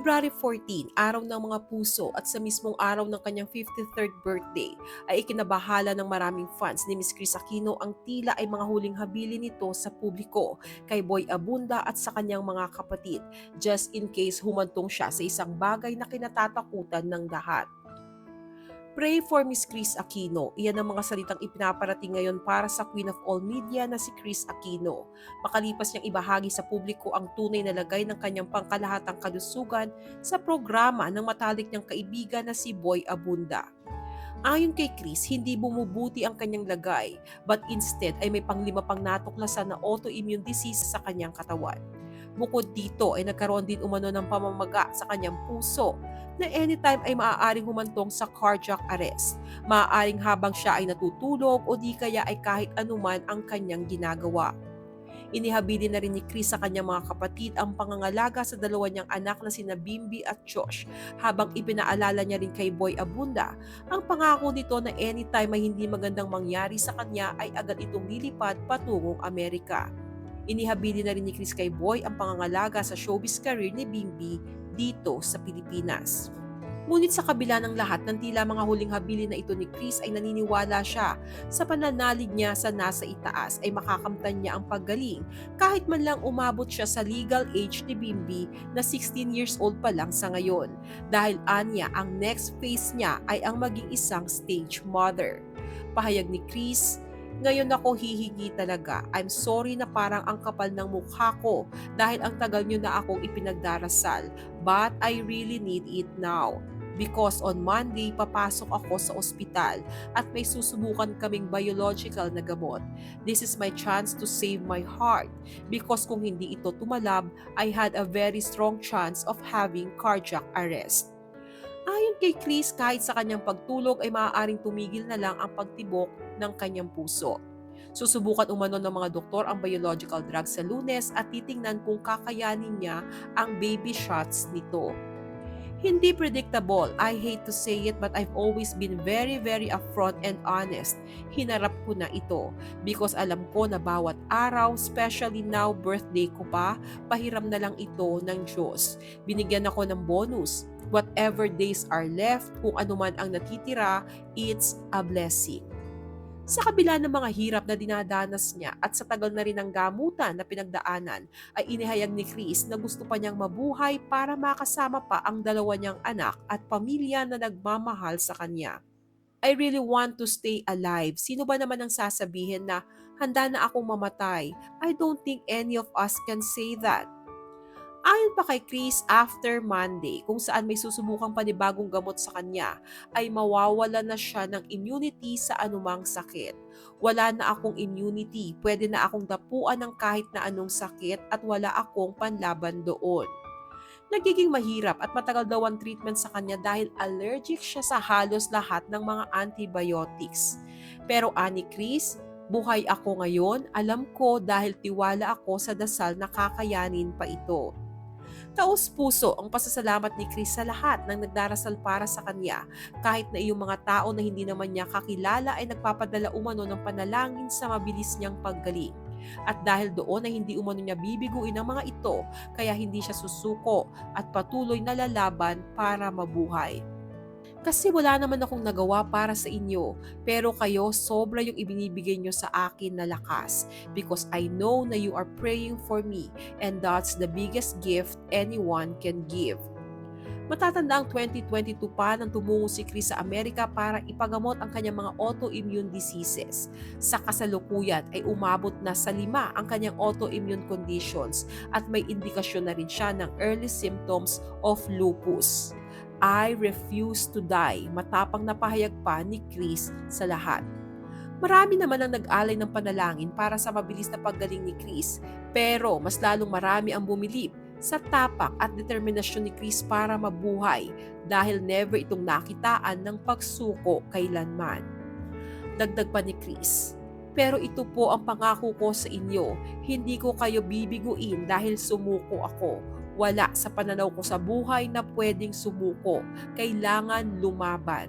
February 14, araw ng mga puso at sa mismong araw ng kanyang 53rd birthday ay ikinabahala ng maraming fans ni Miss Chris Aquino ang tila ay mga huling habili nito sa publiko kay Boy Abunda at sa kanyang mga kapatid just in case humantong siya sa isang bagay na kinatatakutan ng lahat. Pray for Miss Chris Aquino. Iyan ang mga salitang ipinaparating ngayon para sa Queen of All Media na si Chris Aquino. Makalipas niyang ibahagi sa publiko ang tunay na lagay ng kanyang pangkalahatang kalusugan sa programa ng matalik niyang kaibigan na si Boy Abunda. Ayon kay Chris, hindi bumubuti ang kanyang lagay, but instead ay may panglima pang natuklasan na autoimmune disease sa kanyang katawan. Bukod dito ay nagkaroon din umano ng pamamaga sa kanyang puso na anytime ay maaaring humantong sa cardiac arrest. Maaaring habang siya ay natutulog o di kaya ay kahit anuman ang kanyang ginagawa. Inihabili na rin ni Chris sa kanyang mga kapatid ang pangangalaga sa dalawa niyang anak na sina Bimbi at Josh habang ipinaalala niya rin kay Boy Abunda ang pangako nito na anytime may hindi magandang mangyari sa kanya ay agad itong lilipad patungong Amerika. Inihabili na rin ni Chris kay Boy ang pangangalaga sa showbiz career ni Bimbi dito sa Pilipinas. Ngunit sa kabila ng lahat ng tila mga huling habili na ito ni Chris ay naniniwala siya sa pananalig niya sa nasa itaas ay makakamtan niya ang paggaling kahit man lang umabot siya sa legal age ni Bimbi na 16 years old pa lang sa ngayon. Dahil anya ang next phase niya ay ang maging isang stage mother. Pahayag ni Chris, ngayon ako hihingi talaga. I'm sorry na parang ang kapal ng mukha ko dahil ang tagal nyo na akong ipinagdarasal. But I really need it now. Because on Monday, papasok ako sa ospital at may susubukan kaming biological na gamot. This is my chance to save my heart because kung hindi ito tumalab, I had a very strong chance of having cardiac arrest. Ayon kay Chris, kahit sa kanyang pagtulog ay maaaring tumigil na lang ang pagtibok ng kanyang puso. Susubukan umano ng mga doktor ang biological drug sa lunes at titingnan kung kakayanin niya ang baby shots nito. Hindi predictable. I hate to say it but I've always been very very upfront and honest. Hinarap ko na ito because alam ko na bawat araw, especially now birthday ko pa, pahiram na lang ito ng Diyos. Binigyan ako ng bonus. Whatever days are left, kung ano man ang natitira, it's a blessing. Sa kabila ng mga hirap na dinadanas niya at sa tagal na rin ng gamutan na pinagdaanan, ay inihayag ni Chris na gusto pa niyang mabuhay para makasama pa ang dalawa niyang anak at pamilya na nagmamahal sa kanya. I really want to stay alive. Sino ba naman ang sasabihin na handa na akong mamatay? I don't think any of us can say that. Ayon pa kay Chris, after Monday, kung saan may susubukang panibagong gamot sa kanya, ay mawawala na siya ng immunity sa anumang sakit. Wala na akong immunity, pwede na akong dapuan ng kahit na anong sakit at wala akong panlaban doon. Nagiging mahirap at matagal daw ang treatment sa kanya dahil allergic siya sa halos lahat ng mga antibiotics. Pero ani Chris, buhay ako ngayon, alam ko dahil tiwala ako sa dasal na kakayanin pa ito. Taos puso ang pasasalamat ni Chris sa lahat ng nagdarasal para sa kanya, kahit na iyong mga tao na hindi naman niya kakilala ay nagpapadala umano ng panalangin sa mabilis niyang paggaling. At dahil doon ay hindi umano niya bibiguin ang mga ito, kaya hindi siya susuko at patuloy na lalaban para mabuhay. Kasi wala naman akong nagawa para sa inyo, pero kayo sobra yung ibinibigay nyo sa akin na lakas because I know na you are praying for me and that's the biggest gift anyone can give. Matatanda ang 2022 pa nang tumungo si Chris sa Amerika para ipagamot ang kanyang mga autoimmune diseases. Sa kasalukuyan ay umabot na sa lima ang kanyang autoimmune conditions at may indikasyon na rin siya ng early symptoms of lupus. I refuse to die, matapang na pahayag pa ni Chris sa lahat. Marami naman ang nag-alay ng panalangin para sa mabilis na paggaling ni Chris, pero mas lalong marami ang bumilip sa tapak at determinasyon ni Chris para mabuhay dahil never itong nakitaan ng pagsuko kailanman. Dagdag pa ni Chris, pero ito po ang pangako ko sa inyo, hindi ko kayo bibiguin dahil sumuko ako wala sa pananaw ko sa buhay na pwedeng sumuko. Kailangan lumaban.